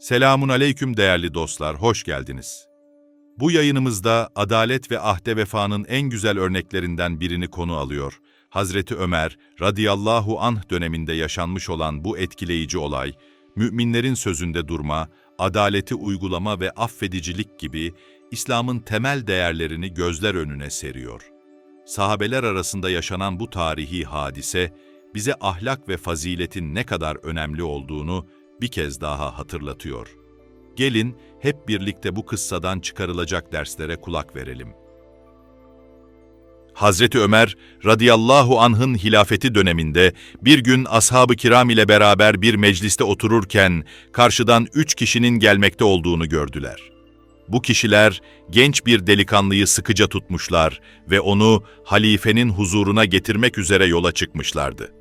Selamun aleyküm değerli dostlar, hoş geldiniz. Bu yayınımızda adalet ve ahde vefanın en güzel örneklerinden birini konu alıyor. Hazreti Ömer radıyallahu anh döneminde yaşanmış olan bu etkileyici olay, müminlerin sözünde durma, adaleti uygulama ve affedicilik gibi İslam'ın temel değerlerini gözler önüne seriyor. Sahabeler arasında yaşanan bu tarihi hadise, bize ahlak ve faziletin ne kadar önemli olduğunu bir kez daha hatırlatıyor. Gelin hep birlikte bu kıssadan çıkarılacak derslere kulak verelim. Hazreti Ömer radıyallahu anh'ın hilafeti döneminde bir gün ashab-ı kiram ile beraber bir mecliste otururken karşıdan üç kişinin gelmekte olduğunu gördüler. Bu kişiler genç bir delikanlıyı sıkıca tutmuşlar ve onu halifenin huzuruna getirmek üzere yola çıkmışlardı.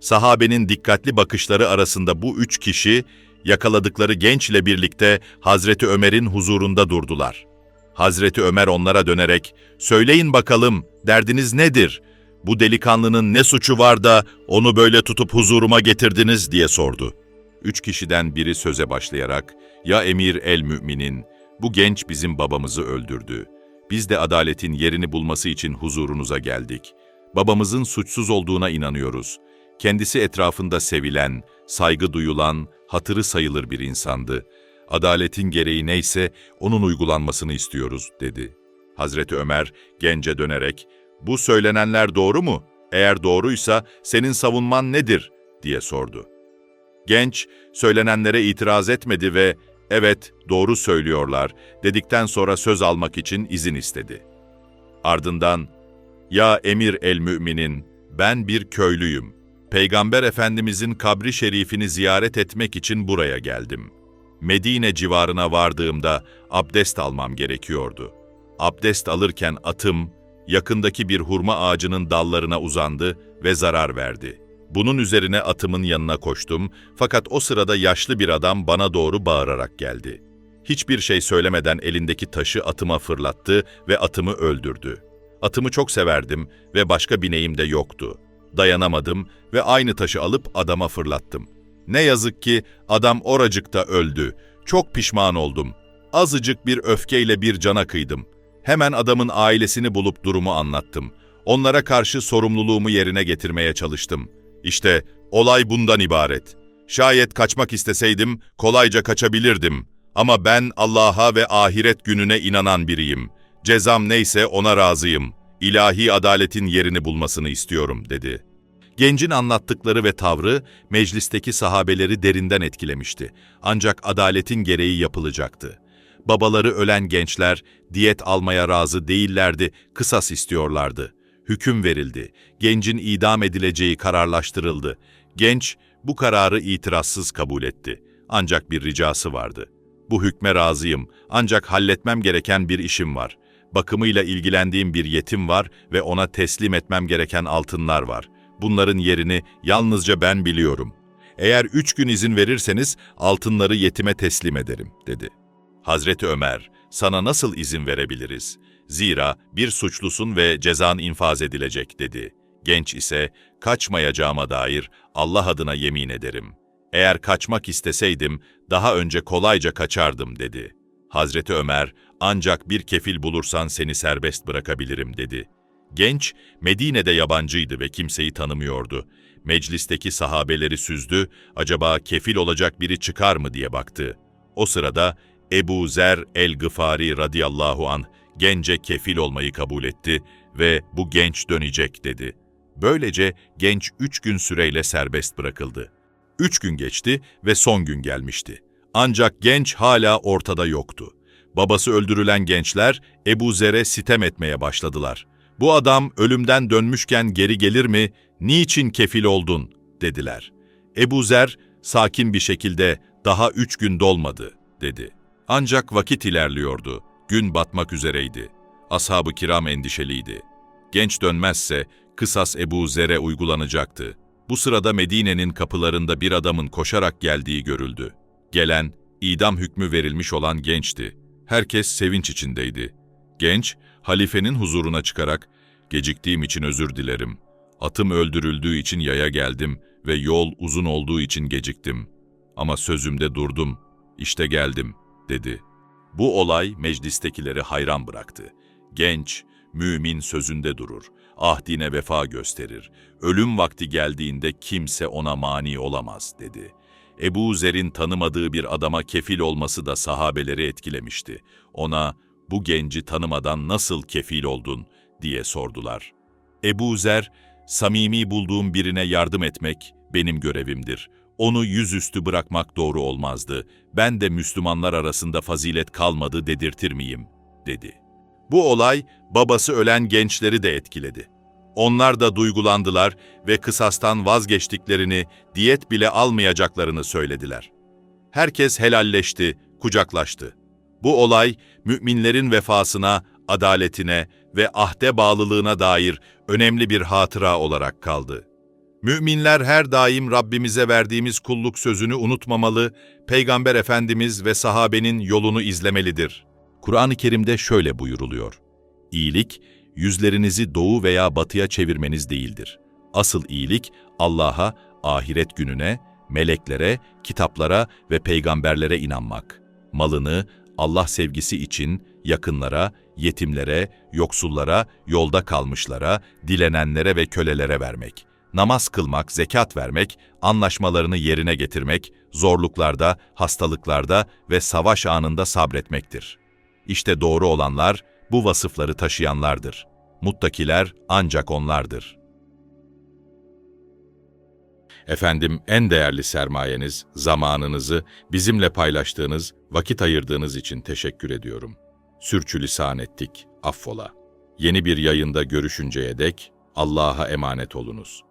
Sahabenin dikkatli bakışları arasında bu üç kişi, yakaladıkları gençle birlikte Hazreti Ömer'in huzurunda durdular. Hazreti Ömer onlara dönerek, ''Söyleyin bakalım, derdiniz nedir? Bu delikanlının ne suçu var da onu böyle tutup huzuruma getirdiniz?'' diye sordu. Üç kişiden biri söze başlayarak, ''Ya emir el müminin, bu genç bizim babamızı öldürdü. Biz de adaletin yerini bulması için huzurunuza geldik. Babamızın suçsuz olduğuna inanıyoruz. Kendisi etrafında sevilen, saygı duyulan, hatırı sayılır bir insandı. Adaletin gereği neyse onun uygulanmasını istiyoruz, dedi. Hazreti Ömer gence dönerek, bu söylenenler doğru mu? Eğer doğruysa senin savunman nedir? diye sordu. Genç, söylenenlere itiraz etmedi ve evet doğru söylüyorlar dedikten sonra söz almak için izin istedi. Ardından, ya emir el müminin, ben bir köylüyüm. Peygamber Efendimizin kabri şerifini ziyaret etmek için buraya geldim. Medine civarına vardığımda abdest almam gerekiyordu. Abdest alırken atım, yakındaki bir hurma ağacının dallarına uzandı ve zarar verdi. Bunun üzerine atımın yanına koştum fakat o sırada yaşlı bir adam bana doğru bağırarak geldi. Hiçbir şey söylemeden elindeki taşı atıma fırlattı ve atımı öldürdü. Atımı çok severdim ve başka bineğim de yoktu. Dayanamadım ve aynı taşı alıp adama fırlattım. Ne yazık ki adam oracıkta öldü. Çok pişman oldum. Azıcık bir öfkeyle bir cana kıydım. Hemen adamın ailesini bulup durumu anlattım. Onlara karşı sorumluluğumu yerine getirmeye çalıştım. İşte olay bundan ibaret. Şayet kaçmak isteseydim kolayca kaçabilirdim. Ama ben Allah'a ve ahiret gününe inanan biriyim. Cezam neyse ona razıyım. İlahi adaletin yerini bulmasını istiyorum, dedi. Gencin anlattıkları ve tavrı meclisteki sahabeleri derinden etkilemişti. Ancak adaletin gereği yapılacaktı. Babaları ölen gençler diyet almaya razı değillerdi, kısas istiyorlardı. Hüküm verildi. Gencin idam edileceği kararlaştırıldı. Genç bu kararı itirazsız kabul etti. Ancak bir ricası vardı. Bu hükme razıyım ancak halletmem gereken bir işim var. Bakımıyla ilgilendiğim bir yetim var ve ona teslim etmem gereken altınlar var. Bunların yerini yalnızca ben biliyorum. Eğer üç gün izin verirseniz altınları yetime teslim ederim, dedi. Hazreti Ömer, sana nasıl izin verebiliriz? Zira bir suçlusun ve cezan infaz edilecek, dedi. Genç ise, kaçmayacağıma dair Allah adına yemin ederim. Eğer kaçmak isteseydim, daha önce kolayca kaçardım, dedi. Hazreti Ömer, ancak bir kefil bulursan seni serbest bırakabilirim, dedi. Genç, Medine'de yabancıydı ve kimseyi tanımıyordu. Meclisteki sahabeleri süzdü, acaba kefil olacak biri çıkar mı diye baktı. O sırada Ebu Zer el-Gıfari radıyallahu an gence kefil olmayı kabul etti ve bu genç dönecek dedi. Böylece genç üç gün süreyle serbest bırakıldı. Üç gün geçti ve son gün gelmişti. Ancak genç hala ortada yoktu. Babası öldürülen gençler Ebu Zer'e sitem etmeye başladılar. Bu adam ölümden dönmüşken geri gelir mi, niçin kefil oldun, dediler. Ebu Zer sakin bir şekilde daha üç gün dolmadı, dedi. Ancak vakit ilerliyordu, gün batmak üzereydi. Ashab-ı kiram endişeliydi. Genç dönmezse kısas Ebu Zer'e uygulanacaktı. Bu sırada Medine'nin kapılarında bir adamın koşarak geldiği görüldü. Gelen, idam hükmü verilmiş olan gençti. Herkes sevinç içindeydi. Genç, halifenin huzuruna çıkarak, geciktiğim için özür dilerim. Atım öldürüldüğü için yaya geldim ve yol uzun olduğu için geciktim. Ama sözümde durdum. İşte geldim, dedi. Bu olay meclistekileri hayran bıraktı. Genç, mümin sözünde durur, ahdine vefa gösterir. Ölüm vakti geldiğinde kimse ona mani olamaz, dedi. Ebu Zer'in tanımadığı bir adama kefil olması da sahabeleri etkilemişti. Ona, bu genci tanımadan nasıl kefil oldun, diye sordular. Ebu Zer, samimi bulduğum birine yardım etmek benim görevimdir. Onu yüzüstü bırakmak doğru olmazdı. Ben de Müslümanlar arasında fazilet kalmadı dedirtir miyim? dedi. Bu olay babası ölen gençleri de etkiledi. Onlar da duygulandılar ve kısastan vazgeçtiklerini, diyet bile almayacaklarını söylediler. Herkes helalleşti, kucaklaştı. Bu olay müminlerin vefasına, adaletine ve ahde bağlılığına dair önemli bir hatıra olarak kaldı. Müminler her daim Rabbimize verdiğimiz kulluk sözünü unutmamalı, Peygamber Efendimiz ve sahabenin yolunu izlemelidir. Kur'an-ı Kerim'de şöyle buyuruluyor. İyilik, yüzlerinizi doğu veya batıya çevirmeniz değildir. Asıl iyilik, Allah'a, ahiret gününe, meleklere, kitaplara ve peygamberlere inanmak. Malını, Allah sevgisi için yakınlara, yetimlere, yoksullara, yolda kalmışlara, dilenenlere ve kölelere vermek. Namaz kılmak, zekat vermek, anlaşmalarını yerine getirmek, zorluklarda, hastalıklarda ve savaş anında sabretmektir. İşte doğru olanlar, bu vasıfları taşıyanlardır. Muttakiler ancak onlardır. Efendim en değerli sermayeniz, zamanınızı bizimle paylaştığınız, vakit ayırdığınız için teşekkür ediyorum. Sürçülisan ettik, affola. Yeni bir yayında görüşünceye dek Allah'a emanet olunuz.